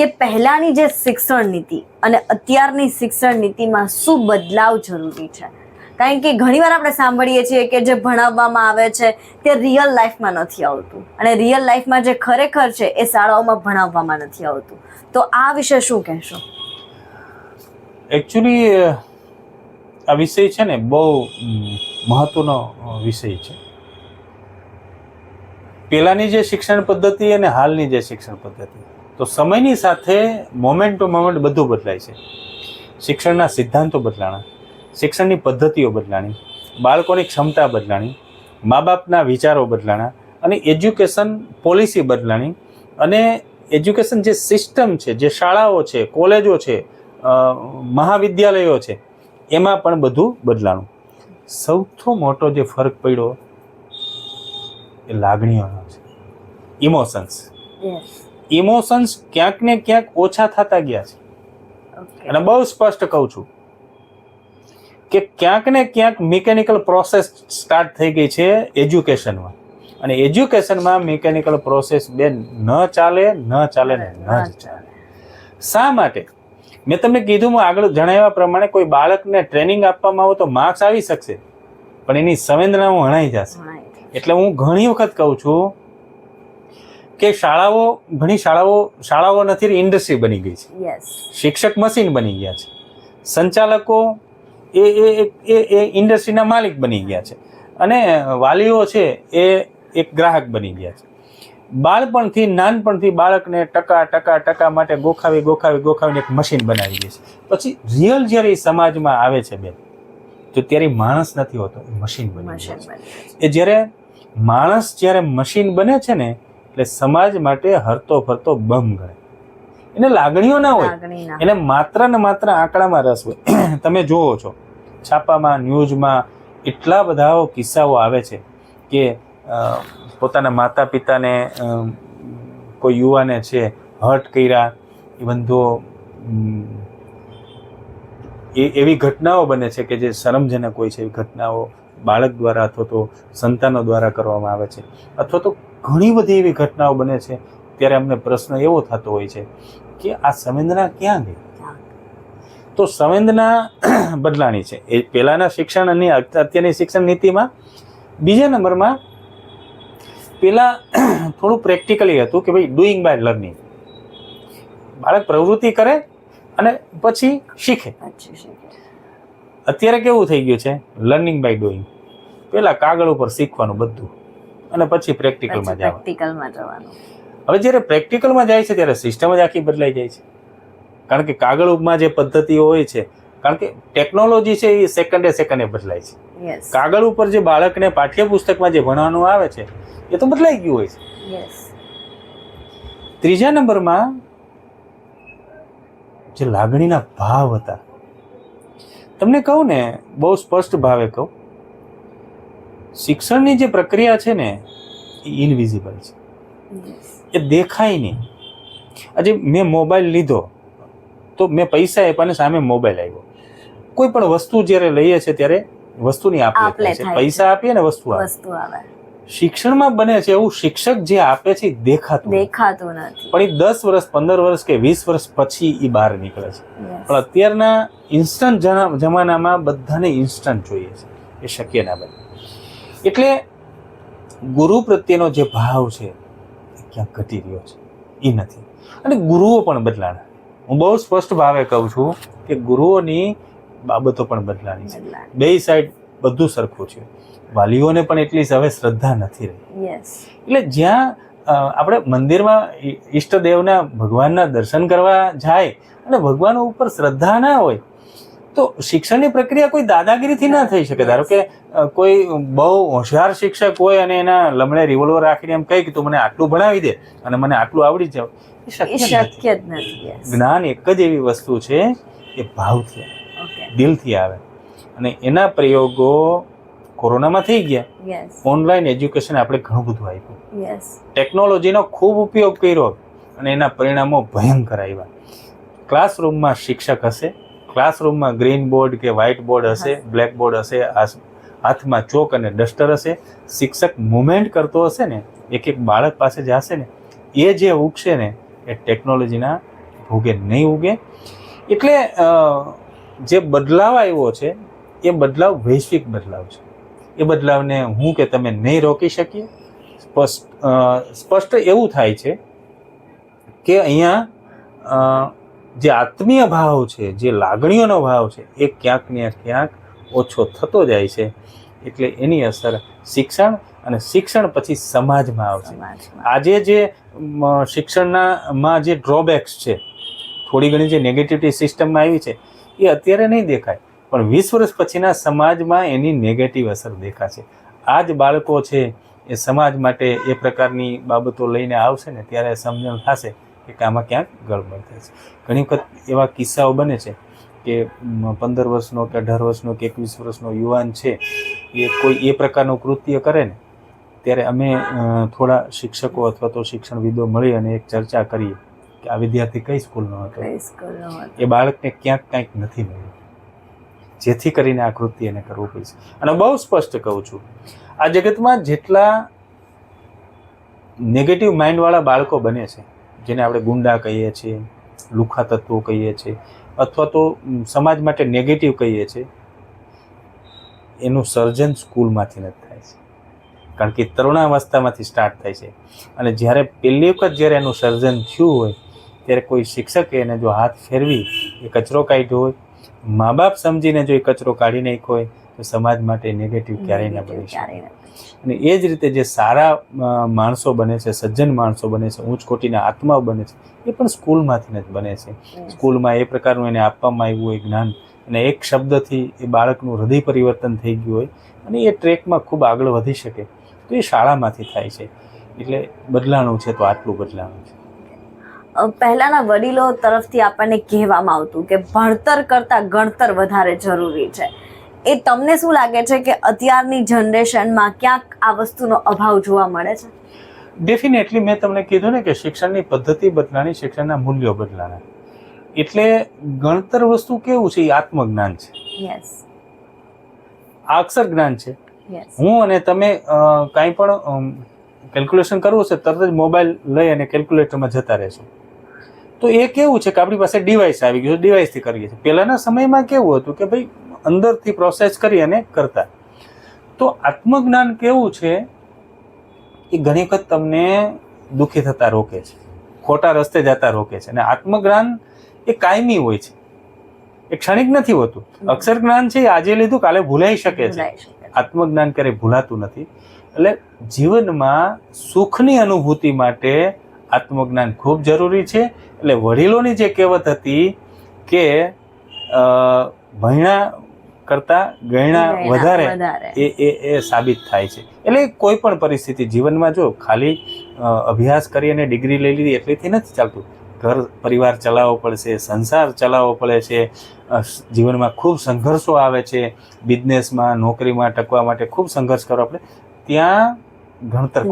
કે પહેલાની જે શિક્ષણ નીતિ અને અત્યારની શિક્ષણ નીતિમાં શું બદલાવ જરૂરી છે? કારણ કે ઘણીવાર આપણે સાંભળીએ છીએ કે જે ભણાવવામાં આવે છે તે રિયલ લાઈફમાં નથી આવતું. અને રિયલ લાઈફમાં જે ખરેખર છે એ શાળાઓમાં ભણાવવામાં નથી આવતું. તો આ વિશે શું કહેશો? એકચ્યુઅલી આ વિષય છે ને બહુ મહત્વનો વિષય છે. પહેલાંની જે શિક્ષણ પદ્ધતિ અને હાલની જે શિક્ષણ પદ્ધતિ. તો સમયની સાથે મોમેન્ટ ટુ મોમેન્ટ બધું બદલાય છે. શિક્ષણના સિદ્ધાંતો બદલાણા, શિક્ષણની પદ્ધતિઓ બદલાણી, બાળકોની ક્ષમતા બદલાણી મા બાપના વિચારો બદલાણા અને એજ્યુકેશન પોલિસી બદલાણી અને એજ્યુકેશન જે સિસ્ટમ છે, જે શાળાઓ છે, કોલેજો છે મહાવિદ્યાલયો છે, એમાં પણ બધું બદલાણું. સૌથી મોટો જે ફરક પડ્યો એ લાગણીઓનો છે. ઇમોશન્સ ઇમોશન્સ ક્યાંક ને ક્યાંક ઓછા થતા ગયા છે. અને બહુ સ્પષ્ટ કહું છું કે ક્યાંક ને ક્યાંક મિકેનિકલ પ્રોસેસ સ્ટાર્ટ થઈ ગઈ છે એજ્યુકેશનમાં અને એજ્યુકેશનમાં મિકેનિકલ પ્રોસેસ બે ન ચાલે ન ચાલે ને ન જ ચાલે. શા માટે? મેં તમને કીધું હું આગળ જણાવ્યા પ્રમાણે કોઈ બાળકને ટ્રેનિંગ આપવામાં આવે તો માર્ક્સ આવી શકશે. પણ એની સંવેદનાઓ હણાઈ જશે. એટલે હું ઘણી વખત કહું છું કે શાળાઓ ઘણી શાળાઓ શાળાઓ નથી ઇન્ડસ્ટ્રી બની ગઈ છે. શિક્ષક મશીન બની ગયા છે. સંચાલકો એ એ એ- એ એ ઇન્ડસ્ટ્રીના માલિક બની ગયા છે. અને વાલીઓ છે એ એક ગ્રાહક બની ગયા છે. બાળપણથી નાનપણથી બાળકને ટકા ટકા ટકા માટે ગોખાવી ગોખાવી ગોખાવીને એક મશીન બનાવી દે છે. પછી રિયલ જ્યારે એ સમાજમાં આવે છે બેન તો ત્યારે માણસ નથી હોતો એ મશીન બની છે. એ જ્યારે માણસ જ્યારે મશીન બને છે ને એટલે સમાજ માટે હરતો ફરતો બમ ગણે એને લાગણીઓ ના હોય. એને માત્ર ને માત્ર આંકડામાં રસ હોય. તમે જુઓ છો છાપામાં ન્યૂઝમાં એટલા બધા કિસ્સાઓ આવે છે કે પોતાના માતા પિતાને કોઈ યુવાને છે હર્ટ કર્યા ઇવન ધો એ એવી ઘટનાઓ બને છે કે જે શરમજનક હોય છે એવી ઘટનાઓ બાળક દ્વારા અથવા તો સંતાનો દ્વારા કરવામાં આવે છે. અથવા તો ઘણી બધી એવી ઘટનાઓ બને છે. ત્યારે અમને પ્રશ્ન એવો થતો હોય છે કે આ સંવેદના ક્યાં ગઈ? તો સંવેદના બદલાણી છે. એ પહેલાના શિક્ષણ અને અત્યારની શિક્ષણ નીતિમાં બીજા નંબરમાં પહેલાં થોડું પ્રેક્ટિકલી હતું કે ભાઈ ડુઈંગ બાય લર્નિંગ બાળક પ્રવૃત્તિ કરે અને પછી શીખે. અત્યારે કેવું થઈ ગયું છે? લર્નિંગ બાય ડુઈંગ પહેલાં કાગળ ઉપર શીખવાનું બધું. અને પછી પ્રેક્ટિકલમાં જવાનું. પ્રેક્ટિકલમાં જવાનું. હવે જ્યારે પ્રેક્ટિકલમાં જાય છે ત્યારે સિસ્ટમ જ આખી બદલાઈ જાય છે. કારણ કે કાગળમાં જે પદ્ધતિઓ હોય છે કારણ કે ટેકનોલોજી છે એ સેકન્ડે સેકન્ડે બદલાય છે. કાગળ ઉપર જે બાળકને પાઠ્યપુસ્તકમાં જે ભણવાનું આવે છે એ તો બદલાઈ ગયું હોય છે. ત્રીજા નંબરમાં જે લાગણીના ભાવ હતા. તમને કહું ને બહુ સ્પષ્ટ ભાવે કહું શિક્ષણની જે પ્રક્રિયા છે ને એ ઇનવિઝિબલ છે. એ દેખાય નહીં. આજે મેં મોબાઈલ લીધો તો મેં પૈસા આપ્યા અને સામે મોબાઈલ આવ્યો. કોઈ પણ વસ્તુ જ્યારે લઈએ છે ત્યારે વસ્તુની આપ આપ લે છે. પૈસા આપીએ ને વસ્તુ આવે. શિક્ષણમાં બને છે એવું શિક્ષક જે આપે છે દેખાતું દેખાતું નથી. પણ એ દસ વર્ષ પંદર વર્ષ કે વીસ વર્ષ પછી એ બહાર નીકળે છે. પણ અત્યારના ઇન્સ્ટન્ટ જમાનામાં બધાને ઇન્સ્ટન્ટ જોઈએ છે. એ શક્ય ના બને. એટલે ગુરુ પ્રત્યેનો જે ભાવ છે એ ક્યાંક ઘટી રહ્યો છે. એ નથી. અને ગુરુઓ પણ બદલાણા હું બહુ સ્પષ્ટ ભાવે કહું છું કે ગુરુઓની બાબતો પણ બદલાની છે. બે સાઈડ બધું સરખું છે. વાલીઓને પણ એટલી હવે શ્રદ્ધા નથી રહી. એટલે જ્યાં આપણે મંદિરમાં ઈષ્ટદેવના ભગવાનના દર્શન કરવા જાય અને ભગવાન ઉપર શ્રદ્ધા ના હોય તો શિક્ષણની પ્રક્રિયા કોઈ દાદાગીરીથી ના થઈ શકે? ધારો કે કોઈ બહુ હોશિયાર શિક્ષક હોય અને એના લમણે રિવોલ્વર રાખીને એમ કહી કે તું મને આટલું ભણાવી દે અને મને આટલું આવડી જાવ. શક્ય જ નથી જ્ઞાન એક જ એવી વસ્તુ છે એ ભાવથી આવે, ઓકે દિલથી આવે. અને એના પ્રયોગો કોરોનામાં થઈ ગયા. ઓનલાઈન એજ્યુકેશન આપણે ઘણું બધું આપ્યું. ટેકનોલોજીનો ખૂબ ઉપયોગ કર્યો અને એના પરિણામો ભયંકર આવ્યા. ક્લાસરૂમમાં શિક્ષક હશે. ક્લાસરૂમમાં ગ્રીન બોર્ડ કે વ્હાઇટ બોર્ડ હશે. બ્લેક બોર્ડ હશે હાથમાં ચોક અને ડસ્ટર હશે. શિક્ષક મુવમેન્ટ કરતો હશે ને એક એક બાળક પાસે જે હશે ને એ જે ઉગશે ને એ ટેકનોલોજીના ભોગે નહીં ઉગે. એટલે જે બદલાવ આવ્યો છે એ બદલાવ વૈશ્વિક બદલાવ છે. એ બદલાવને હું કે તમે નહીં રોકી શકીએ. સ્પષ્ટ સ્પષ્ટ એવું થાય છે કે અહીંયા જે આત્મીય ભાવ છે જે લાગણીઓનો ભાવ છે એ ક્યાંક ને ક્યાંક ઓછો થતો જાય છે. એટલે એની અસર શિક્ષણ અને શિક્ષણ પછી સમાજમાં આવશે. આજે જે શિક્ષણનામાં જે ડ્રોબેક્સ છે થોડી ઘણી જે નેગેટિવિટી સિસ્ટમમાં આવી છે એ અત્યારે નહીં દેખાય. પણ વીસ વર્ષ પછીના સમાજમાં એની નેગેટિવ અસર દેખાશે. આ જ બાળકો છે એ સમાજ માટે એ પ્રકારની બાબતો લઈને આવશે ને ત્યારે સમજણ થશે. કે આમાં ક્યાંક ગડબડ થાય છે. ઘણી વખત એવા કિસ્સાઓ બને છે કે પંદર વર્ષનો કે અઢાર વર્ષનો કે એકવીસ વર્ષનો યુવાન છે એ કોઈ એ પ્રકારનું કૃત્ય કરે ને ત્યારે અમે થોડા શિક્ષકો અથવા તો શિક્ષણવિદો મળી અને એક ચર્ચા કરીએ કે આ વિદ્યાર્થી કઈ સ્કૂલનો હતો? એ બાળકને ક્યાંક કંઈક નથી મળ્યું. જેથી કરીને આ કૃત્ય એને કરવું પડશે અને બહુ સ્પષ્ટ કહું છું આ જગતમાં જેટલા નેગેટિવ માઇન્ડવાળા બાળકો બને છે જેને આપણે ગુંડા કહીએ છીએ, લુખા તત્વો કહીએ છીએ, અથવા તો સમાજ માટે નેગેટિવ કહીએ છીએ, એનું સર્જન સ્કૂલમાંથી નથી થાય છે. કારણ કે તરુણાવસ્થામાંથી સ્ટાર્ટ થાય છે. અને જ્યારે પહેલી વખત જ્યારે એનું સર્જન થયું હોય, ત્યારે કોઈ શિક્ષકે એને જો હાથ ફેરવી, એ કચરો કાઢ્યો હોય, મા બાપ સમજીને જો એ કચરો કાઢી નાખ્યો હોય તો સમાજ માટે નેગેટિવ ક્યારેય ના બની શકે. અને એ જ રીતે જે સારા માણસો બને છે સજ્જન માણસો બને છે ઊંચ કોટીના આત્માઓ બને છે એ પણ સ્કૂલમાંથી જ બને છે. સ્કૂલમાં એ પ્રકારનું એને આપવામાં આવ્યું હોય જ્ઞાન અને એક શબ્દથી એ બાળકનું હૃદય પરિવર્તન થઈ ગયું હોય અને એ ટ્રેકમાં ખૂબ આગળ વધી શકે તો એ શાળામાંથી થાય છે. એટલે બદલાણું છે તો આટલું બદલાણું છે. પહેલાના વડીલો તરફથી આપણને કહેવામાં આવતું કે ભણતર કરતાં ગણતર વધારે જરૂરી છે. એ તમને શું લાગે છે કે અત્યારની જનરેશનમાં ક્યાંક આ વસ્તુનો અભાવ જોવા મળે છે? ડેફિનેટલી મેં તમને કીધું ને કે શિક્ષણની પદ્ધતિ બદલાણી શિક્ષણના મૂલ્યો બદલાના. એટલે ગણતર વસ્તુ કેવું છે? એ આત્મજ્ઞાન છે. યસ આ અક્ષર જ્ઞાન છે. હું અને તમે કાંઈ પણ કેલ્ક્યુલેશન કરવું છે તરત જ મોબાઈલ લઈ અને કેલ્ક્યુલેટરમાં જતા રહેશું. તો એ કેવું છે કે આપણી પાસે ડિવાઇસ આવી ગયું છે ડિવાઇસથી કરીએ છીએ. પહેલાંના સમયમાં કેવું હતું કે ભાઈ અંદરથી પ્રોસેસ કરી અને કરતા. તો આત્મજ્ઞાન કેવું છે? એ ઘણી વખત તમને દુઃખી થતા રોકે છે. ખોટા રસ્તે જતા રોકે છે. અને આત્મજ્ઞાન એ કાયમી હોય છે. એ ક્ષણિક નથી હોતું. અક્ષર જ્ઞાન છે એ આજે લીધું કાલે ભૂલાઈ શકે છે. આત્મજ્ઞાન ક્યારેય ભૂલાતું નથી. એટલે જીવનમાં સુખની અનુભૂતિ માટે આત્મજ્ઞાન ખૂબ જરૂરી છે. એટલે વડીલોની જે કહેવત હતી કે ભણ્યા કરતા ગયણા વધારે એ એ એ સાબિત થાય છે. એટલે કોઈ પણ પરિસ્થિતિ જીવનમાં જો ખાલી અભ્યાસ કરી અને ડિગ્રી લઈ લીધી એટલેથી નથી ચાલતું. ઘર પરિવાર ચલાવવો પડશે સંસાર ચલાવવો પડે છે જીવનમાં ખૂબ સંઘર્ષો આવે છે બિઝનેસમાં નોકરીમાં ટકવા માટે ખૂબ સંઘર્ષ કરવો પડે. ત્યાં ભણતર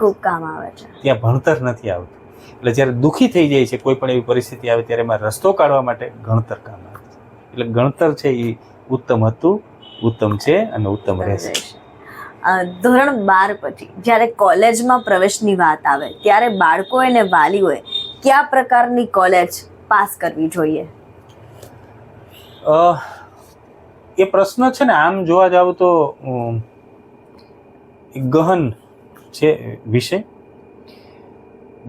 ખૂબ કામ આવે છે. ત્યાં ભણતર નથી આવતું. એટલે જ્યારે દુઃખી થઈ જાય છે કોઈ પણ એવી પરિસ્થિતિ આવે ત્યારે એમાં રસ્તો કાઢવા માટે ગણતર કામ આવે છે. એટલે ગણતર છે એ ઉત્તમ હતું ઉત્તમ છે અને ઉત્તમ રહેશે. ધોરણ બાર પછી જ્યારે કોલેજમાં પ્રવેશની વાત આવે ત્યારે બાળકોએ અને વાલીઓએ કયા પ્રકારની કોલેજ પાસ કરવી જોઈએ? એ પ્રશ્ન છે ને આમ જોવા જાવ તો ગહન છે વિષય.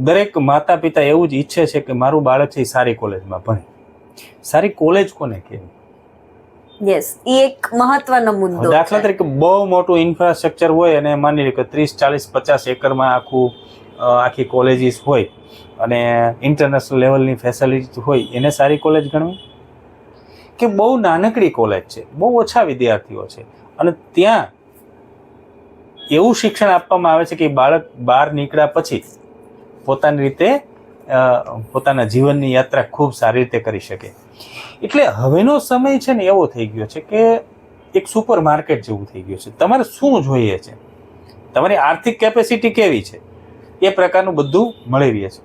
દરેક માતા પિતા એવું જ ઈચ્છે છે કે મારું બાળક છે એ સારી કોલેજમાં ભણે. સારી કોલેજ કોને કહેવાય? યસ એ એક મહત્વનો મુદ્દો દાખલા તરીકે બહુ મોટું ઇન્ફ્રાસ્ટ્રક્ચર હોય અને માની લો કે ત્રીસ ચાલીસ પચાસ એકરમાં આખું આખી કોલેજીસ હોય અને ઇન્ટરનેશનલ લેવલની ફેસિલિટી હોય એને સારી કોલેજ ગણવી? કે બહુ નાનકડી કોલેજ છે બહુ ઓછા વિદ્યાર્થીઓ છે. અને ત્યાં એવું શિક્ષણ આપવામાં આવે છે કે બાળક બહાર નીકળ્યા પછી પોતાની રીતે પોતાના જીવનની યાત્રા ખૂબ સારી રીતે કરી શકે. એટલે હવેનો સમય છે ને એવો થઈ ગયો છે કે એક સુપર માર્કેટ જેવું થઈ ગયું છે. તમારે શું જોઈએ છે? તમારી આર્થિક કેપેસિટી કેવી છે? એ પ્રકારનું બધું મળી રહે છે.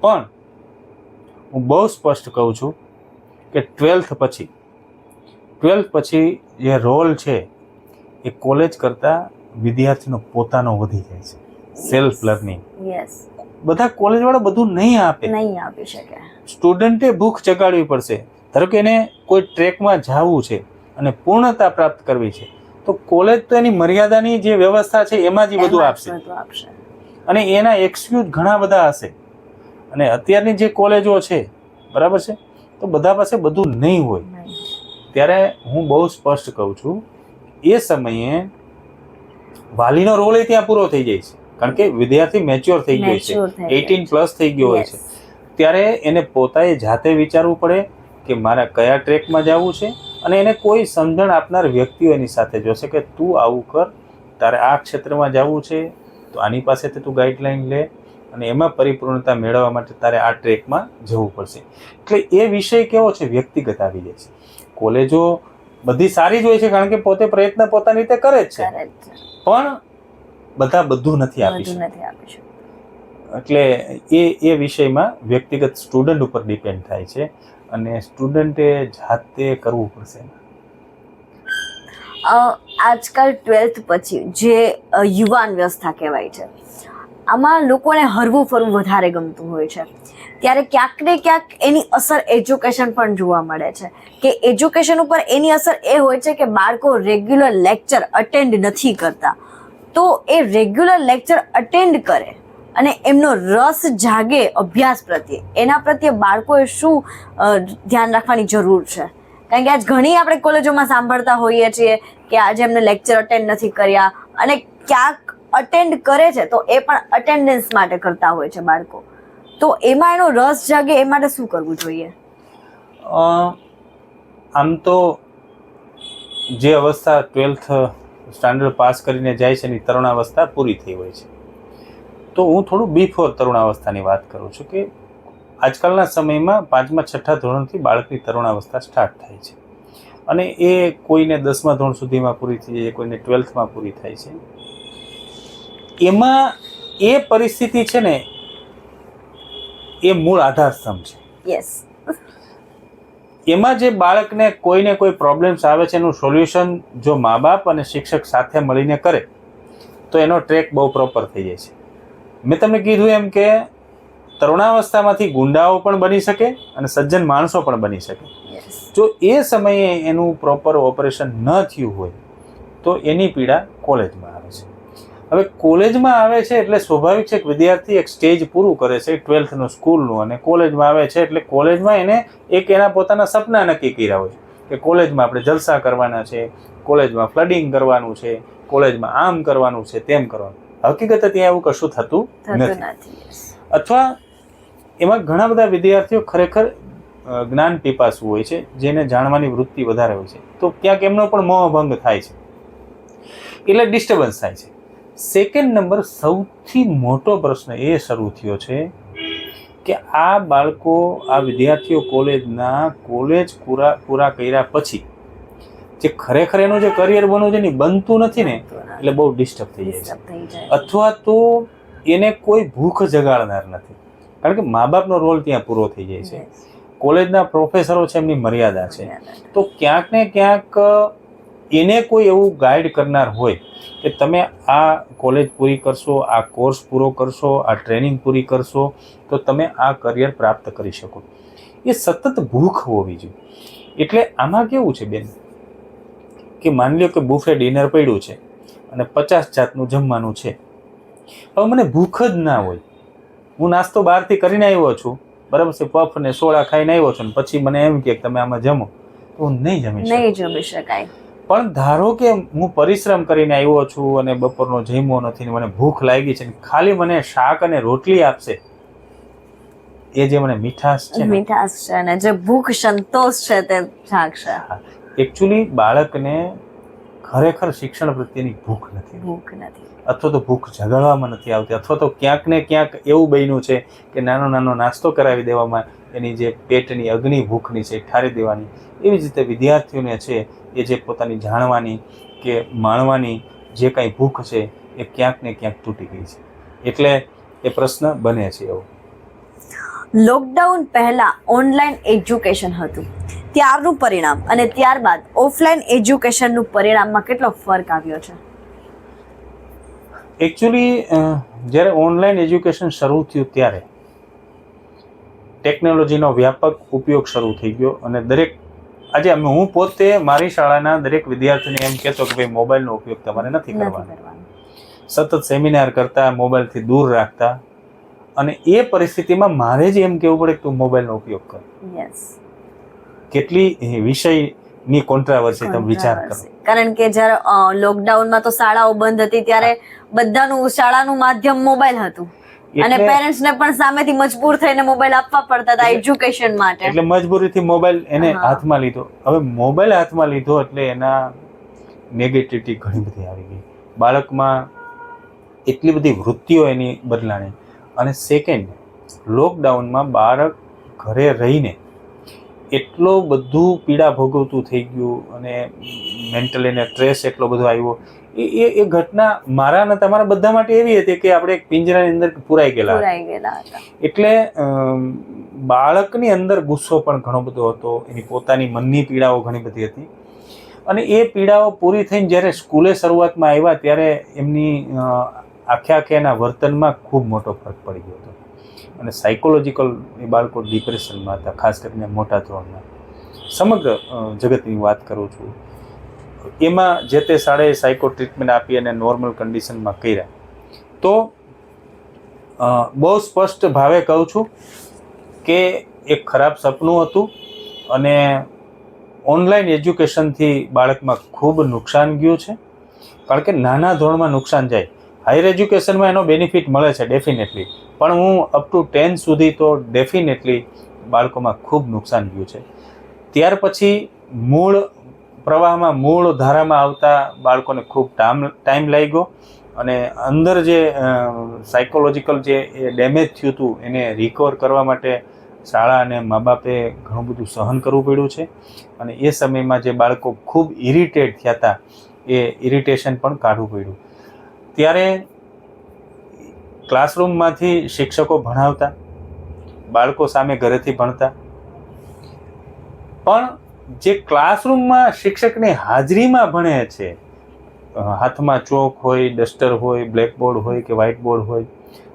પણ હું બહુ સ્પષ્ટ કહું છું કે ટ્વેલ્થ પછી ટ્વેલ્થ પછી જે રોલ છે એ કોલેજ કરતાં વિદ્યાર્થીનો પોતાનો વધી જાય છે. સેલ્ફ લર્નિંગ બધા કોલેજવાળા બધું નહીં આપે. નહીં આપી શકે. સ્ટુડન્ટે ભૂખ જગાડવી પડશે. ધારો કે એને કોઈ ટ્રેકમાં જવું છે અને પૂર્ણતા પ્રાપ્ત કરવી છે તો કોલેજ તો એની મર્યાદાની જે વ્યવસ્થા છે એમાં જ બધું આપશે. અને એના એક્સક્યુઝ ઘણા બધા હશે. અને અત્યારની જે કોલેજો છે બરાબર છે તો બધા પાસે બધું નહીં હોય. ત્યારે હું બહુ સ્પષ્ટ કહું છું એ સમયે વાલીનો રોલ ત્યાં પૂરો થઈ જાય છે. કારણ કે વિદ્યાર્થી મેચ્યોર થઈ ગયો છે. એટીન પ્લસ થઈ ગયો હોય છે. ત્યારે એને પોતાએ જાતે વિચારવું પડે કે મારે કયા ટ્રેકમાં જવું છે અને એને કોઈ સમજણ આપનાર વ્યક્તિઓ એની સાથે જોશે કે તું આવું કર તારે આ ક્ષેત્રમાં જવું છે તો આની પાસેથી તું ગાઈડલાઇન લે અને એમાં પરિપૂર્ણતા મેળવવા માટે તારે આ ટ્રેકમાં જવું પડશે. એટલે એ વિષય કેવો છે વ્યક્તિગત આવી જાય છે. કોલેજો બધી સારી જ હોય છે કારણ કે પોતે પ્રયત્ન પોતાની રીતે કરે જ છે. પણ બધા બધું નથી આપી શકતા. એટલે એ એ વિષયમાં વ્યક્તિગત સ્ટુડન્ટ ઉપર ડિપેન્ડ થાય છે. અને સ્ટુડન્ટે જાતે કરવું પડશે? આજકાલ ટ્વેલ્થ પછી જે યુવાન વ્યવસ્થા કહેવાય છે, આમાં લોકોને હરવું ફરવું વધારે ગમતું હોય છે. ત્યારે ક્યાંક ને ક્યાંક એની અસર એજ્યુકેશન પણ જોવા મળે છે. કે એજ્યુકેશન ઉપર એની અસર એ હોય છે કે બાળકો રેગ્યુલર લેક્ચર અટેન્ડ નથી કરતા. તો એ રેગ્યુલર લેક્ચર અટેન્ડ કરે. અને એમનો રસ જાગે અભ્યાસ પ્રત્યે. એના પ્રત્યે બાળકોએ શું ધ્યાન રાખવાની જરૂર છે? કારણ કે આજ ઘણી આપણે કોલેજોમાં સાંભળતા હોઈએ છીએ કે આજે એમને લેક્ચર અટેન્ડ નથી કર્યા અને ક્યાંક અટેન્ડ કરે છે તો એ પણ અટેન્ડન્સ માટે કરતા હોય છે બાળકો. તો એમાં એનો રસ જાગે એ માટે શું કરવું જોઈએ? આમ તો જે અવસ્થા ટ્વેલ્થ સ્ટાન્ડર્ડ પાસ કરીને જાય છે એની તરુણાવસ્થા પૂરી થઈ હોય છે. તો હું થોડું બિફોર તરુણાવસ્થાની વાત કરું છું કે આજકાલના સમયમાં પાંચમા છઠ્ઠા ધોરણથી બાળકની તરુણાવસ્થા સ્ટાર્ટ થાય છે. અને એ કોઈને દસમા ધોરણ સુધીમાં પૂરી થઈ જાય કોઈને ટ્વેલ્થમાં પૂરી થાય છે. એમાં એ પરિસ્થિતિ છે ને એ મૂળ આધારસ્તંભ છે. યસ એમાં જે બાળકને કોઈને કોઈ પ્રોબ્લેમ્સ આવે છે એનું સોલ્યુશન જો મા બાપ અને શિક્ષક સાથે મળીને કરે તો એનો ટ્રેક બહુ પ્રોપર થઈ જાય છે. મેં તમને કીધું એમ કે તરુણાવસ્થામાંથી ગુંડાઓ પણ બની શકે અને સજ્જન માણસો પણ બની શકે. જો એ સમયે એનું પ્રોપર ઓપરેશન ન થયું હોય તો એની પીડા કોલેજમાં આવે છે. હવે કોલેજમાં આવે છે એટલે સ્વાભાવિક છે કે વિદ્યાર્થી એક સ્ટેજ પૂરું કરે છે ટ્વેલ્થનું સ્કૂલનું અને કોલેજમાં આવે છે એટલે કોલેજમાં એને એક એના પોતાના સપના નક્કી કર્યા હોય કે કોલેજમાં આપણે જલસા કરવાના છે કોલેજમાં ફ્લડિંગ કરવાનું છે કોલેજમાં આમ કરવાનું છે તેમ કરવાનું. હકીકતે ત્યાં એવું કશું થતું નથી. અથવા એમાં ઘણા બધા વિદ્યાર્થીઓ ખરેખર જ્ઞાન પીપાસુ હોય છે જેને જાણવાની વૃત્તિ વધારે હોય છે. તો ક્યાંક એમનો પણ મોહભંગ થાય છે. એટલે ડિસ્ટર્બન્સ થાય છે. સેકન્ડ નંબર સૌથી મોટો પ્રશ્ન એ શરૂ થયો છે કે આ બાળકો આ વિદ્યાર્થીઓ કોલેજના કોલેજ પૂરા પૂરા કર્યા પછી જે ખરેખર એનું જે કરિયર બનવું છે ને બનતું નથી ને એટલે બહુ ડિસ્ટર્બ થઈ જાય છે. અથવા તો એને કોઈ ભૂખ જગાડનાર નથી. કારણ કે મા બાપનો રોલ ત્યાં પૂરો થઈ જાય છે. કોલેજના પ્રોફેસરો છે એમની મર્યાદા છે. તો ક્યાંક ને ક્યાંક એને કોઈ એવું ગાઈડ કરનાર હોય કે તમે આ કોલેજ પૂરી કરશો આ કોર્સ પૂરો કરશો આ ટ્રેનિંગ પૂરી કરશો તો તમે આ કરિયર પ્રાપ્ત કરી શકો. એ સતત ભૂખ હોવી જોઈએ. એટલે આમાં કેવું છે બેન? કે માની લો કે બુફે ડિનર પડ્યું છે અને પચાસ જાતનું જમવાનું છે. હવે મને ભૂખ જ ના હોય. હું નાસ્તો બહારથી કરીને આવ્યો છું. બરાબર છે પફ ને સોડા ખાઈને આવ્યો છું પછી મને એમ કે તમે આમાં જમો. તો હું નહીં જમી નહીં જમી શકાય. પણ ધારો કે હું પરિશ્રમ કરીને આવ્યો છું અને બપોરનો જમ્યો નથી મને ભૂખ લાગી છે ખાલી મને શાક અને રોટલી આપશે. એ જે મને મીઠાશ છે મીઠાશ છે અને જે ભૂખ સંતોષ છે તે જાગશે એકચ્યુઅલી બાળકને ખરેખર શિક્ષણ પ્રત્યેની ભૂખ નથી. ભૂખ નથી. અથવા તો ભૂખ જગાડવામાં નથી આવતી અથવા તો ક્યાંક ને ક્યાંક એવું બન્યું છે કે નાનો નાનો નાસ્તો કરાવી દેવામાં એની જે પેટની અગ્નિ ભૂખની છે ઠારી દેવાની. એવી જ રીતે વિદ્યાર્થીઓને છે એ જે પોતાની જાણવાની કે માણવાની જે કાંઈ ભૂખ છે એ ક્યાંક ને ક્યાંક તૂટી ગઈ છે. એટલે એ પ્રશ્ન બને છે એવો. લોકડાઉન પહેલા ઓનલાઈન એજ્યુકેશન હતું. ત્યારનું પરિણામ અને ત્યારબાદ ઓફલાઈન એજ્યુકેશનનું પરિણામમાં કેટલો ફરક આવ્યો છે? એકચ્યુઅલી જ્યારે ઓનલાઈન એજ્યુકેશન શરૂ થયું ત્યારે ટેકનોલોજીનો વ્યાપક ઉપયોગ શરૂ થઈ ગયો અને દરેક આજે અમે હું પોતે મારી શાળાના દરેક વિદ્યાર્થીને એમ કહેતો કે ભાઈ મોબાઈલનો ઉપયોગ તમારે નથી નથી કરવાનો. સતત સેમિનાર કરતા મોબાઈલથી દૂર રાખતા અને એ પરિસ્થિતિમાં મારે જ એમ કહેવું પડે કે તું મોબાઈલનો ઉપયોગ કર. યસ કેટલી વિષયની કોન્ટ્રાવર્સી તમે વિચાર કરો. કારણ કે જ્યારે લોકડાઉનમાં તો શાળાઓ બંધ હતી ત્યારે બધાનું શાળાનું માધ્યમ મોબાઈલ હતું. અને પેરેન્ટ્સ ને પણ સામેથી મજબૂર થઈને મોબાઈલ આપવા પડતા હતા એજ્યુકેશન માટે. એટલે મજબૂરીથી મોબાઈલ એને હાથમાં લીધો. હવે મોબાઈલ હાથમાં લીધો એટલે એના નેગેટિવિટી ઘણી બધી આવી ગઈ. બાળકમાં એટલી બધી વૃત્તિઓ એની બદલાણી. અને સેકન્ડ લોકડાઉનમાં બાળક ઘરે રહીને એટલો બધું પીડા ભોગવતું થઈ ગયું અને મેન્ટલ એને સ્ટ્રેસ એટલો બધો આવ્યો. એ એ એ ઘટના મારા અને તમારા બધા માટે એવી હતી કે આપણે એક પિંજરાની અંદર પુરાઈ ગયેલા હતા. પુરાઈ ગયેલા એટલે બાળકની અંદર ગુસ્સો પણ ઘણો બધો હતો. એની પોતાની મનની પીડાઓ ઘણી બધી હતી. અને એ પીડાઓ પૂરી થઈને જ્યારે સ્કૂલે શરૂઆતમાં આવ્યા ત્યારે એમની આખે આખે એના વર્તનમાં ખૂબ મોટો ફરક પડી ગયો હતો. અને સાયકોલોજીકલ એ બાળકો ડિપ્રેશનમાં હતા, ખાસ કરીને મોટા ધોરણના. સમગ્ર જગતની વાત કરું છું. એમાં જે તે શાળાએ સાયકો ટ્રીટમેન્ટ આપી અને નોર્મલ કન્ડિશનમાં કર્યા. તો બહુ સ્પષ્ટ ભાવે કહું છું કે એક ખરાબ સપનું હતું અને ઓનલાઈન એજ્યુકેશનથી બાળકમાં ખૂબ નુકસાન ગયું છે. કારણ કે નાના ધોરણમાં નુકસાન જાય. હાયર એજ્યુકેશનમાં એનો બેનિફિટ મળે છે ડેફિનેટલી પણ હું અપ ટુ ટેન સુધી તો ડેફિનેટલી બાળકોમાં ખૂબ નુકસાન ગયું છે. ત્યાર પછી મૂળ પ્રવાહમાં, મૂળ ધારામાં આવતા બાળકોને ખૂબ ટાઈમ ટાઈમ લાગ્યો અને અંદર જે સાયકોલોજીકલ જે એ ડેમેજ થયું હતું, એને રિકવર કરવા માટે શાળા અને મા બાપે ઘણું બધું સહન કરવું પડ્યું છે. અને એ સમયમાં જે બાળકો ખૂબ ઇરિટેટ થયા હતા, એ ઇરિટેશન પણ કાઢવું પડ્યું. ત્યારે ક્લાસરૂમમાંથી શિક્ષકો ભણાવતા, બાળકો સામે ઘરેથી ભણતા. પણ જે ક્લાસરૂમમાં શિક્ષકની હાજરીમાં ભણે છે હાથમાં ચોક હોય, ડસ્ટર હોય, બ્લેકબોર્ડ હોય કે વ્હાઇટ બોર્ડ હોય,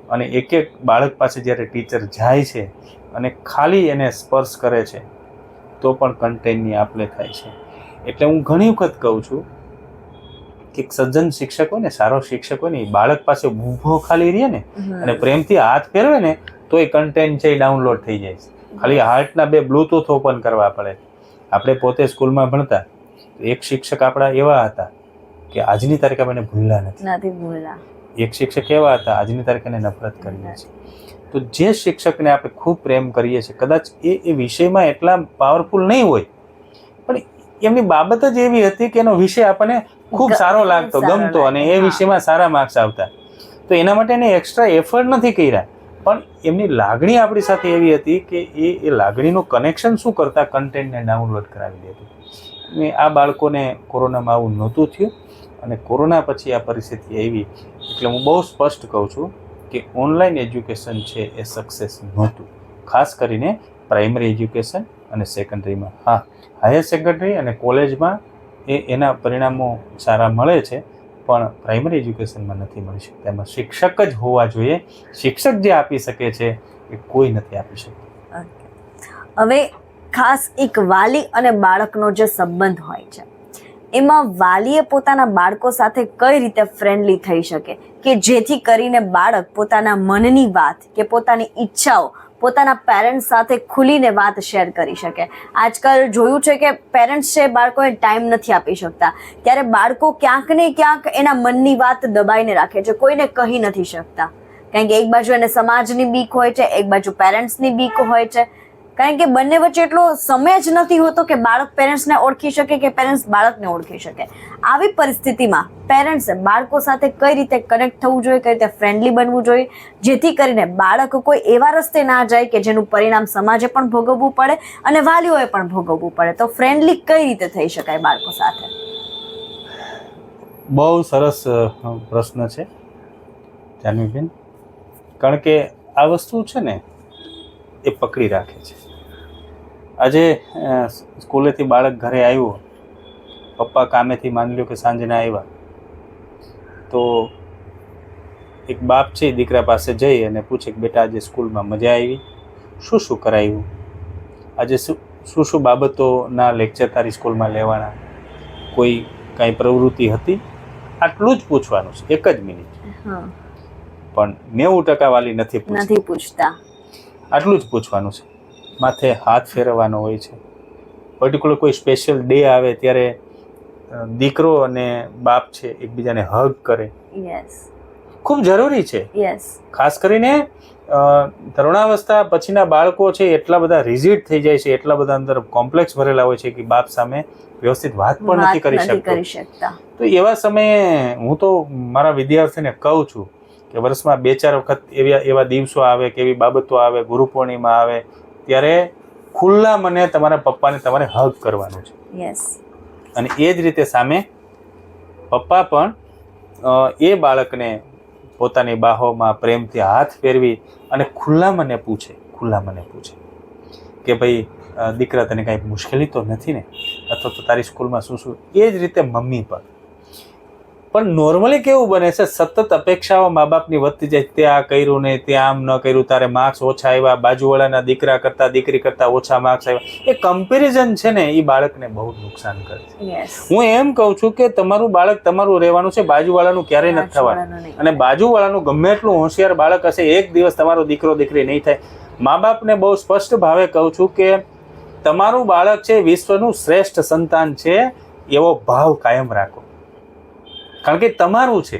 અને એક એક બાળક પાસે જ્યારે ટીચર જાય છે અને ખાલી એને સ્પર્શ કરે છે, તો પણ કન્ટેન્ટની આપલે થાય છે. એટલે હું ઘણી વખત કહું છું કે સજ્જન શિક્ષક હોય ને સારો શિક્ષક હોય ને એ બાળક પાસે ઊભો ખાલી રહે ને અને પ્રેમથી હાથ ફેરવે ને તો એ કન્ટેન્ટ છે એ ડાઉનલોડ થઈ જાય છે. ખાલી હાર્ટના બે બ્લૂટૂથ ઓપન કરવા પડે. આપણે પોતે સ્કૂલમાં ભણતા એક શિક્ષક આપણા એવા હતા કે આજની તારીખે આપણે ભૂલ્યા નથી. નથી ભૂલા એક શિક્ષક એવા હતા આજની તારીખે નફરત કરીએ છીએ તો જે શિક્ષકને આપણે ખૂબ પ્રેમ કરીએ છીએ કદાચ એ એ વિષયમાં એટલા પાવરફુલ નહીં હોય એમની બાબત જ એવી હતી કે એનો વિષય આપણને ખૂબ સારો લાગતો ગમતો અને એ વિષયમાં સારા માર્ક્સ આવતા. તો એના માટે એને એક્સ્ટ્રા એફર્ટ નથી કર્યા. પણ એમની લાગણી આપણી સાથે એવી હતી કે એ એ લાગણીનું કનેક્શન શું કરતા કન્ટેન્ટને ડાઉનલોડ કરાવી દેતું. ને આ બાળકોને કોરોનામાં આવું નહોતું થયું અને કોરોના પછી આ પરિસ્થિતિ આવી એટલે હું બહુ સ્પષ્ટ કહું છું કે ઓનલાઈન એજ્યુકેશન છે એ સક્સેસ નહોતું. ખાસ કરીને પ્રાઇમરી એજ્યુકેશન અને સેકન્ડરીમાં હા હાયર સેકન્ડરી અને કોલેજમાં એ એના પરિણામો સારા મળે છે, પણ પ્રાઇમરી એજ્યુકેશનમાં નથી મળી શકતા. એમાં શિક્ષક જ હોવા જોઈએ. શિક્ષક જે આપી શકે છે એ કોઈ નથી આપી શકતું. હવે ખાસ એક વાલી અને બાળકનો જે સંબંધ હોય છે, એમાં વાલીએ પોતાના બાળકો સાથે કઈ રીતે ફ્રેન્ડલી થઈ શકે? કે જેથી કરીને બાળક પોતાના મનની વાત કે પોતાની ઈચ્છાઓ પોતાના પેરેન્ટ્સ સાથે ખુલીને વાત શેર કરી શકે. આજકાલ જોયું છે કે પેરેન્ટ્સ છે બાળકોને ટાઈમ નથી આપી શકતા. ત્યારે બાળકો ક્યાંક ને ક્યાંક એના મનની વાત દબાઈને રાખે છે, કોઈને કહી નથી શકતા. કારણ કે એક બાજુ એને સમાજની બીક હોય છે, એક બાજુ પેરેન્ટ્સની બીક હોય છે. કારણ કે બંને વચ્ચે એટલો સમય જ નથી હોતો કે બાળક પેરેન્ટ્સને ઓળખી શકે કે પેરેન્ટ્સ બાળકને ઓળખી શકે. આવી પરિસ્થિતિમાં પેરેન્ટ્સે બાળકો સાથે કઈ રીતે કનેક્ટ થવું જોઈએ, કઈ રીતે ફ્રેન્ડલી બનવું જોઈએ? જેથી કરીને બાળક કોઈ એવા રસ્તે ના જાય કે જેનું પરિણામ સમાજે પણ ભોગવવું પડે અને વાલીઓએ પણ ભોગવવું પડે. તો ફ્રેન્ડલી કઈ રીતે થઈ શકાય બાળકો સાથે? બહુ સરસ પ્રશ્ન છે, જાનવીબેન. કારણ કે આ વસ્તુ છે ને, એ પકડી રાખે છે. આજે સ્કૂલેથી બાળક ઘરે આવ્યો. પપ્પા કામેથી માની લો કે સાંજના આવ્યા. તો એક બાપ છે દીકરા પાસે જઈ અને પૂછે કે બેટા આજે સ્કૂલમાં મજા આવી? શું શું કરાયું? આજે શું શું શું બાબતોના લેક્ચર તારી સ્કૂલમાં લેવાના? કોઈ કાંઈ પ્રવૃત્તિ હતી? આટલું જ પૂછવાનું છે એક જ મિનિટ. પણ નેવું ટકા વાલી નથી પૂછતી. નથી પૂછતા. આટલું જ પૂછવાનું છે. માથે હાથ ફેરવવાનો હોય છે. પર્ટિક્યુલર કોઈ સ્પેશિયલ ડે આવે ત્યારે દીકરો અને બાપ છે એકબીજાને હગ કરે. યસ ખૂબ જરૂરી છે. યસ ખાસ કરીને તરુણાવસ્થા પછીના બાળકો છે એટલા બધા રિઝિડ થઈ જાય છે એટલા બધા અંદર કોમ્પ્લેક્સ ભરેલા હોય છે કે બાપ સામે વ્યવસ્થિત વાત પણ નથી કરી નથી કરી શકતા. તો એવા સમયે હું તો મારા વિદ્યાર્થીને કહું છું કે વર્ષમાં બે ચાર વખત એવા એવા દિવસો આવે કે એવી બાબતો આવે ગુરુ પૂર્ણિમા આવે ત્યારે ખુલ્લા મને તમારા પપ્પાને તમારે હગ કરવાનો છે. યસ અને એ જ રીતે સામે પપ્પા પણ એ બાળકને પોતાની બાહોમાં પ્રેમથી હાથ ફેરવી અને ખુલ્લા મને પૂછે ખુલ્લા મને પૂછે કે ભાઈ દીકરા તને કાંઈ મુશ્કેલી તો નથી ને? અથવા તો તારી સ્કૂલમાં શું શું? એ જ રીતે મમ્મી પણ. પણ નોર્મલી કેવું બને છે સતત અપેક્ષાઓ મા બાપની વધતી જાય ત્યાં કર્યું ને ત્યાં આમ ન કર્યું તારે માર્ક્સ ઓછા આવ્યા બાજુવાળાના દીકરા કરતા દીકરી કરતા ઓછા માર્ક્સ આવ્યા. એ કમ્પેરિઝન છે ને એ બાળકને બહુ નુકસાન કરે છે. હું એમ કહું છું કે તમારું બાળક તમારું રહેવાનું છે બાજુવાળાનું ક્યારેય નથી થવાનું. અને બાજુવાળાનું ગમે એટલું હોશિયાર બાળક હશે એક દિવસ તમારો દીકરો દીકરી નહીં થાય. મા બાપને બહુ સ્પષ્ટ ભાવે કહું છું કે તમારું બાળક છે વિશ્વનું શ્રેષ્ઠ સંતાન છે એવો ભાવ કાયમ રાખો. કારણ કે તમારું છે.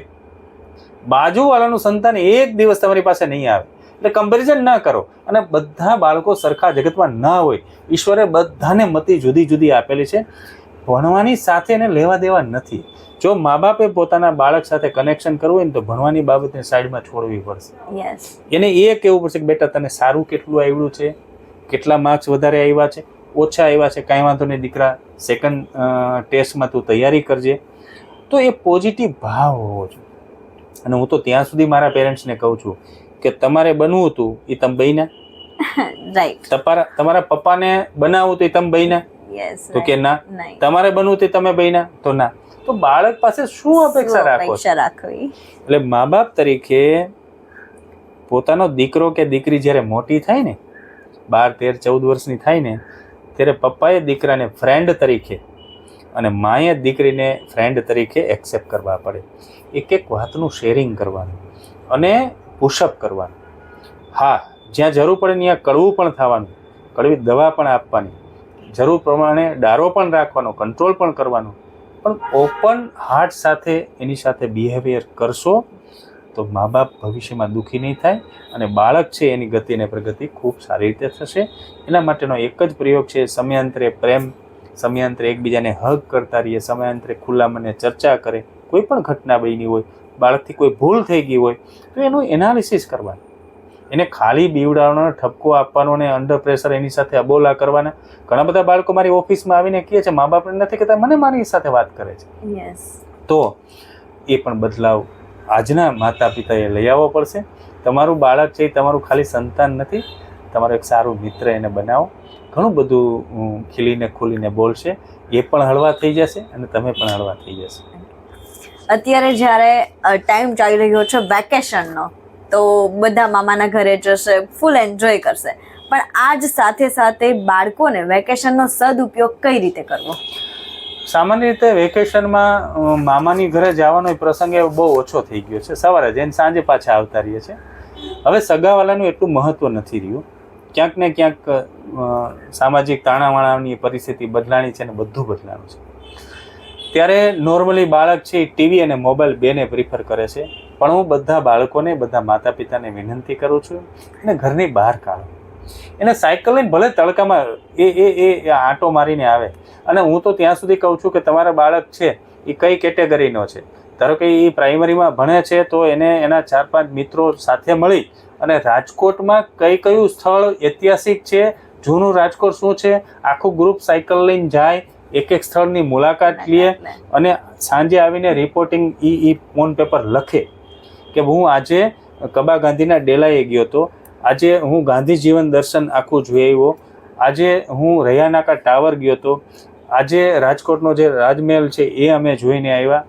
બાજુવાળાનું સંતાન એક દિવસ તમારી પાસે નહીં આવે. એટલે કમ્પેરિઝન ના કરો. અને બધા બાળકો સરખા જગતમાં ના હોય. ઈશ્વરે બધાને મતિ જુદી જુદી આપેલી છે. ભણવાની સાથે એને લેવા દેવા નથી. જો મા બાપે પોતાના બાળક સાથે કનેક્શન કરવું હોય ને તો ભણવાની બાબતને સાઈડમાં છોડવી પડશે. એને એ કહેવું પડશે કે બેટા તને સારું કેટલું આવ્યું છે? કેટલા માર્ક્સ વધારે આવ્યા છે? ઓછા આવ્યા છે કાંઈ વાંધો નહીં દીકરા. સેકન્ડ ટેસ્ટમાં તું તૈયારી કરજે. તો એ પોઝિટિવ ભાવ હોવો જોઈએ. અને હું તો ત્યાં સુધી મારા પેરેન્ટ્સને કહું છું કે તમારે બનવું હતું એ તમે બહીના રાઈટ તમારા તમારા પપ્પાને બનાવવું તો એ તમે બહીના યસ તો કે ના તમારે બનવું તે તમે બન્યા. તો ના. તો બાળક પાસે શું અપેક્ષા રાખો રાખવી એટલે મા બાપ તરીકે પોતાનો દીકરો કે દીકરી જ્યારે મોટી થાય ને બાર તેર ચૌદ વર્ષની થાય ને ત્યારે પપ્પાએ દીકરાને ફ્રેન્ડ તરીકે અને માએ દીકરીને ફ્રેન્ડ તરીકે એક્સેપ્ટ કરવા પડે. એક એક વાતનું શેરિંગ કરવાનું અને પુશઅપ કરવાનું. હા, જ્યાં જરૂર પડે ત્યાં કડવું પણ થવાનું, કડવી દવા પણ આપવાની, જરૂર પ્રમાણે ડારો પણ રાખવાનો કંટ્રોલ પણ કરવાનો. પણ ઓપન હાર્ટ સાથે એની સાથે બિહેવિયર કરશો તો મા બાપ ભવિષ્યમાં દુઃખી નહીં થાય અને બાળક છે એની ગતિ અને પ્રગતિ ખૂબ સારી રીતે થશે. એના માટેનો એક જ પ્રયોગ છે સમયાંતરે પ્રેમ સમયાંતરે એકબીજાને હગ કરતા રહીએ સમયાંતરે ખુલ્લા મને ચર્ચા કરે કોઈ પણ ઘટના બની હોય બાળકથી કોઈ ભૂલ થઈ ગઈ હોય તો એનું એનાલિસિસ કરવાનું. એને ખાલી બીવડાવવાનો ઠપકો આપવાનો અને અંડર પ્રેશર એની સાથે અબોલા કરવાના. ઘણા બધા બાળકો મારી ઓફિસમાં આવીને કહે છે મા બાપને નથી કહેતા મને મારી સાથે વાત કરે છે. તો એ પણ બદલાવ આજના માતા પિતાએ લઈ આવવો પડશે. તમારું બાળક છે એ તમારું ખાલી સંતાન નથી તમારો એક સારું મિત્ર એને બનાવો. ઘણું બધું ખીલીને ખુલીને બોલશે. એ પણ હળવા થઈ જશે અને તમે પણ હળવા થઈ જશે. અત્યારે જ્યારે ટાઈમ ચાલી રહ્યો છે વેકેશનનો તો બધા મામાના ઘરે જશે ફૂલ એન્જોય કરશે. પણ આજ સાથે સાથે બાળકોને વેકેશનનો સદુપયોગ કઈ રીતે કરવો? સામાન્ય રીતે વેકેશનમાં મામાની ઘરે જવાનો પ્રસંગ એ બહુ ઓછો થઈ ગયો છે. સવારે જઈને સાંજે પાછા આવતા રહીએ છે હવે સગાવાલાનું એટલું મહત્વ નથી રહ્યું. ક્યાંક ને ક્યાંક સામાજિક તાણાવાણાની પરિસ્થિતિ બદલાણી છે ને બધું બદલાણું છે. ત્યારે નોર્મલી બાળક છે એ ટીવી અને મોબાઈલ બેને પ્રિફર કરે છે. પણ હું બધા બાળકોને, બધા માતા પિતાને વિનંતી કરું છું, એને ઘરની બહાર કાઢો. એને સાયકલ લઈને ભલે તડકામાં એ એ એ આંટો મારીને આવે. અને હું તો ત્યાં સુધી કહું છું કે તમારા બાળક છે એ કઈ કેટેગરીનો છે? ધારો કે એ પ્રાઇમરીમાં ભણે છે તો એને એના ચાર પાંચ મિત્રો સાથે મળી અને રાજકોટમાં કઈ કયું સ્થળ ઐતિહાસિક છે જૂનું રાજકોટ શું છે આખું ગ્રુપ સાયકલ લઈને જાય એક એક સ્થળની મુલાકાત લે અને સાંજે આવીને રિપોર્ટિંગ ઈ ઈ ઓન પેપર લખે કે હું આજે કબા ગાંધીના ડેલાએ ગયો હતો આજે હું ગાંધી જીવન દર્શન આખું જોઈ આવ્યો આજે હું રૈયાનાકા ટાવર ગયો હતો આજે રાજકોટનો જે રાજમહેલ છે એ અમે જોઈને આવ્યા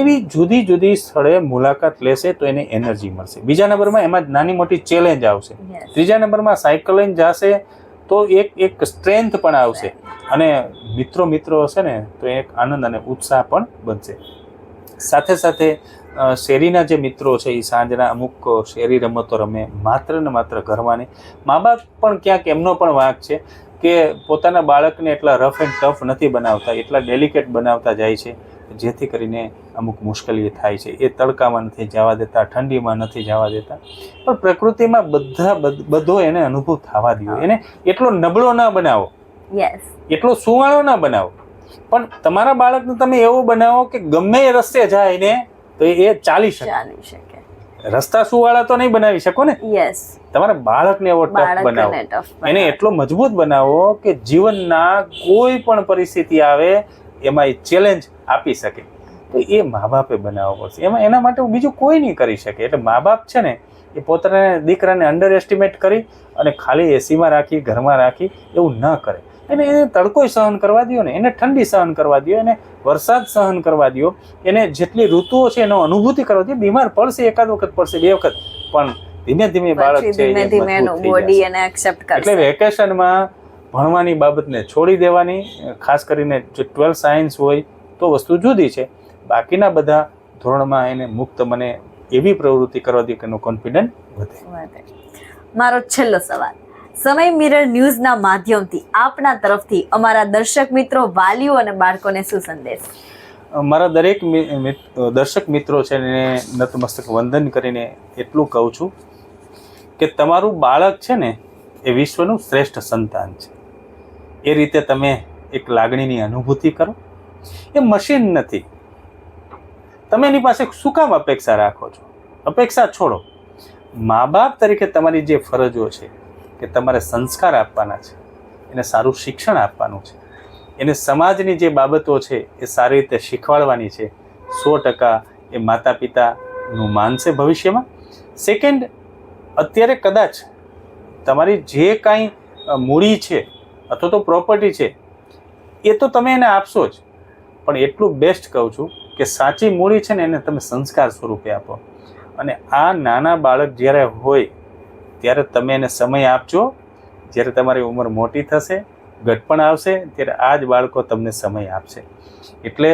એવી જુદી જુદી સ્થળે મુલાકાત લેશે તો એને એનર્જી મળશે. બીજા નંબરમાં એમાં જ નાની મોટી ચેલેન્જ આવશે. ત્રીજા નંબરમાં સાયકલ લઈને જશે તો એક એક સ્ટ્રેન્થ પણ આવશે. અને મિત્રો મિત્રો હશે ને તો એક આનંદ અને ઉત્સાહ પણ બનશે. સાથે સાથે શેરીના જે મિત્રો છે એ સાંજના અમુક શેરી રમતો રમે માત્ર ને માત્ર ઘરમાંની મા બાપ પણ ક્યાંક એમનો પણ વાંક છે કે પોતાના બાળકને એટલા રફ એન્ડ ટફ નથી બનાવતા એટલા ડેલિકેટ બનાવતા જાય છે. જેથી કરીને અમુક મુશ્કેલી થાય છે. એ તડકામાં નથી જવા દેતા ઠંડીમાં નથી જવા દેતા. પણ પ્રકૃતિમાં બધા બધો એને અનુભવ થવા દો. એને એટલો નબળો ના બનાવો. એટલો સુવાળો ના બનાવો. પણ તમારા બાળકને તમે એવો બનાવો કે ગમે એ રસ્તે જાય ને તો એ ચાલી શકે. ચાલી શકે. રસ્તા સુવાળા તો નહીં બનાવી શકો ને? યસ તમારા બાળકને એવો ટફ બનાવો. એને એટલો મજબૂત બનાવો કે જીવનના કોઈ પણ પરિસ્થિતિ આવે એમાં એ ચેલેન્જ આપી શકે. તો એ મા બાપે બનાવવો પડશે એમાં એના માટે બીજું કોઈ નહીં કરી શકે. એટલે મા બાપ છે ને એ પોતાના દીકરાને અંડર એસ્ટિમેટ કરી અને ખાલી એસીમાં રાખી ઘરમાં રાખી એવું ન કરે. એને એને તડકોય સહન કરવા દો ને એને ઠંડી સહન કરવા દો એને વરસાદ સહન કરવા દો એને જેટલી ઋતુઓ છે એનો અનુભૂતિ કરવા દો બીમાર પડશે એકાદ વખત પડશે બે વખત. પણ ધીમે ધીમે બાળક છે એટલે વેકેશનમાં ભણવાની બાબતને છોડી દેવાની ખાસ કરીને જો ટ્વેલ્થ સાયન્સ હોય તો વસ્તુ જુદી છે. બાકીના બધા ધોરણમાં એને મુક્ત મને એવી પ્રવૃત્તિ કરવાથી કે એનો કોન્ફિડન્સ વધે. વધે. મારો છેલ્લો સવાલ. સમય મિરર ન્યૂઝના માધ્યમથી આપના તરફથી અમારા દર્શક મિત્રો વાલીઓ અને બાળકોને શું સંદેશ? મારા દરેક દર્શક મિત્રો છે એને નતમસ્તક વંદન કરીને એટલું કહું છું કે તમારું બાળક છે ને એ વિશ્વનું શ્રેષ્ઠ સંતાન છે. એ રીતે તમે એક લાગણીની અનુભૂતિ કરો. એ મશીન નથી. તમે એની પાસે શું કામ અપેક્ષા રાખો છો? અપેક્ષા છોડો. મા બાપ તરીકે તમારી જે ફરજો છે કે તમારે સંસ્કાર આપવાના છે, એને સારું શિક્ષણ આપવાનું છે. એને સમાજની જે બાબતો છે એ સારી રીતે શીખવાડવાની છે. સો ટકા એ માતા પિતાનું માનશે ભવિષ્યમાં. સેકન્ડ અત્યારે કદાચ તમારી જે કાંઈ મૂડી છે અથવા તો પ્રોપર્ટી છે, એ તો તમે એને આપશો જ. પણ એટલું બેસ્ટ કહું છું કે સાચી મૂડી છે ને એને તમે સંસ્કાર સ્વરૂપે આપો. અને આ નાના બાળક જ્યારે હોય, ત્યારે તમે એને સમય આપજો. જ્યારે તમારી ઉંમર મોટી થશે, ઘટપણ આવશે, ત્યારે આ જ બાળકો તમને સમય આપશે. એટલે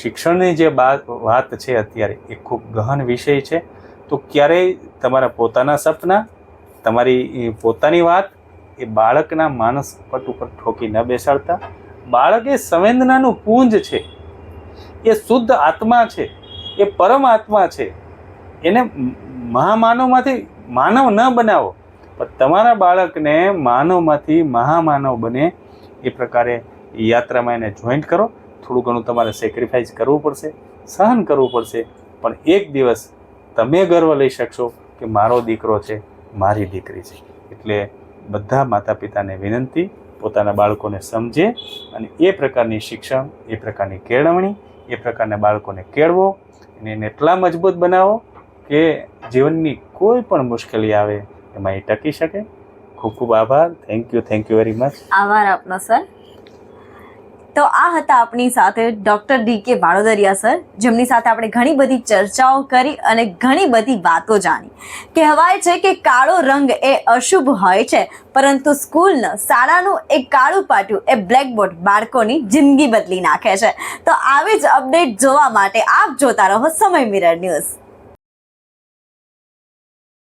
શિક્ષણની જે વાત છે અત્યારે, એ ખૂબ ગહન વિષય છે. તો ક્યારેય તમારા પોતાના સપના, તમારી પોતાની વાત એ બાળકના માનસ પટ ઉપર ઠોકી ન બેસાડતા. બાળક એ સંવેદનાનું પુંજ છે. એ શુદ્ધ આત્મા છે. એ પરમ આત્મા છે. એને મહામાનવમાંથી માનવ ન બનાવો. પણ તમારા બાળકને માનવમાંથી મહામાનવ બને એ પ્રકારે યાત્રામાં એને જોઈન્ટ કરો. થોડું ઘણું તમારે સેક્રિફાઈસ કરવું પડશે, સહન કરવું પડશે. પણ એક દિવસ તમે ગર્વ લઈ શકશો કે મારો દીકરો છે, મારી દીકરી છે. એટલે બધા માતા પિતાને વિનંતી, પોતાના બાળકોને સમજે અને એ પ્રકારની શિક્ષણ, એ પ્રકારની કેળવણી, એ પ્રકારના બાળકોને કેળવો અને એને એટલા મજબૂત બનાવો કે જીવનની કોઈ પણ મુશ્કેલી આવે, એમાં એ ટકી શકે. ખૂબ ખૂબ આભાર. Thank you thank you very much આભાર આપનો સર તો આ હતા આપણી સાથે ડોક્ટર ડી કે વાડોદરિયા સર, જેમની સાથે આપણે ઘણી બધી ચર્ચાઓ કરી અને ઘણી બધી વાતો જાણી. કહેવાય છે કે કાળો રંગ એ અશુભ હોય છે, પરંતુ સ્કૂલનું શાળાનું એક કાળું પાટિયું એ બ્લેકબોર્ડ બાળકોની જિંદગી બદલી નાખે છે. તો આવી જ અપડેટ જોવા માટે આપ જોતા રહો સમય મિરર ન્યૂઝ.